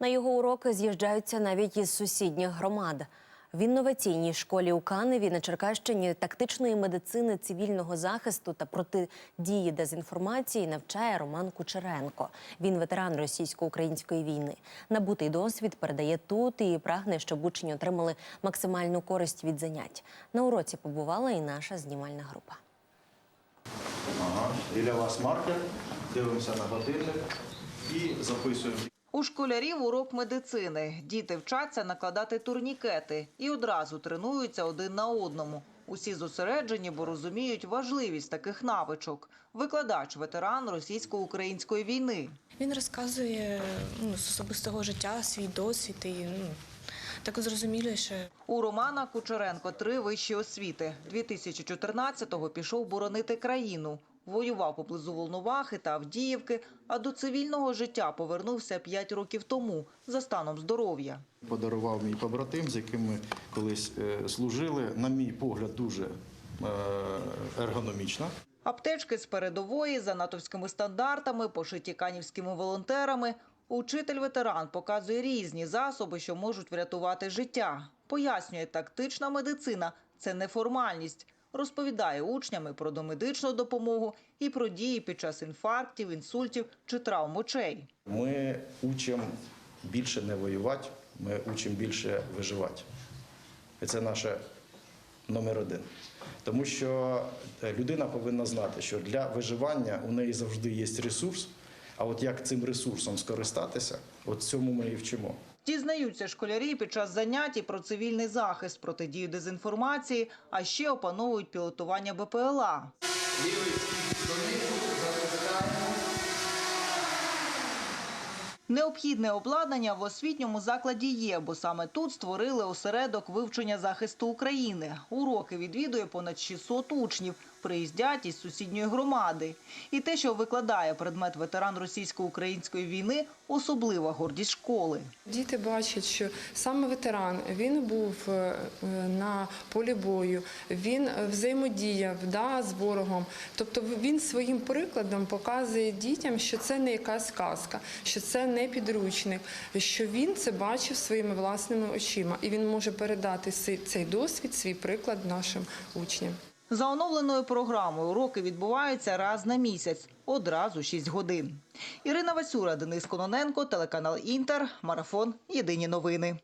На його уроки з'їжджаються навіть із сусідніх громад. В інноваційній школі у Каневі на Черкащині тактичної медицини цивільного захисту та протидії дезінформації навчає Роман Кучеренко. Він ветеран російсько-української війни. Набутий досвід передає тут і прагне, щоб учні отримали максимальну користь від занять. На уроці побувала і наша знімальна група. Ага. Біля вас маркер, дивимося на годинник і записуємо. У школярів урок медицини. Діти вчаться накладати турнікети і одразу тренуються один на одному. Усі зосереджені, бо розуміють важливість таких навичок. Викладач, ветеран російсько-української війни. Він розказує ну, з особистого життя свій досвід і ну, так зрозуміліше. У Романа Кучеренко три вищі освіти. 2014-го пішов боронити країну. Воював поблизу Волновахи та Авдіївки, а до цивільного життя повернувся п'ять років тому за станом здоров'я. Подарував мій побратим, з яким ми колись е, служили. На мій погляд, дуже е, ергономічна. Аптечки з передової за натовськими стандартами, пошиті канівськими волонтерами. Учитель-ветеран показує різні засоби, що можуть врятувати життя. Пояснює, тактична медицина це не формальність. Розповідає учням і про домедичну допомогу і про дії під час інфарктів, інсультів чи травм очей. Ми учимо більше не воювати, ми учимо більше виживати. І це наше номер один. Тому що е, людина повинна знати, що для виживання у неї завжди є ресурс. А от як цим ресурсом скористатися, от цьому ми і вчимо. Дізнаються школярі під час занять про цивільний захист, протидію дезінформації, а ще опановують пілотування БПЛА. Необхідне обладнання в освітньому закладі є, бо саме тут створили осередок вивчення захисту України. Уроки відвідує понад 600 учнів, приїздять із сусідньої громади. І те, що викладає предмет ветеран російсько-української війни, особлива гордість школи. Діти бачать, що саме ветеран він був е, на полі бою, він взаємодіяв да, з ворогом. Тобто він своїм прикладом показує дітям, що це не якась казка, що це не підручник, що він це бачив своїми власними очима, і він може передати цей досвід, свій приклад нашим учням. За оновленою програмою уроки відбуваються раз на місяць, одразу 6 годин. Ірина Васюра, Денис Кононенко, телеканал Інтер, Марафон. Єдині новини.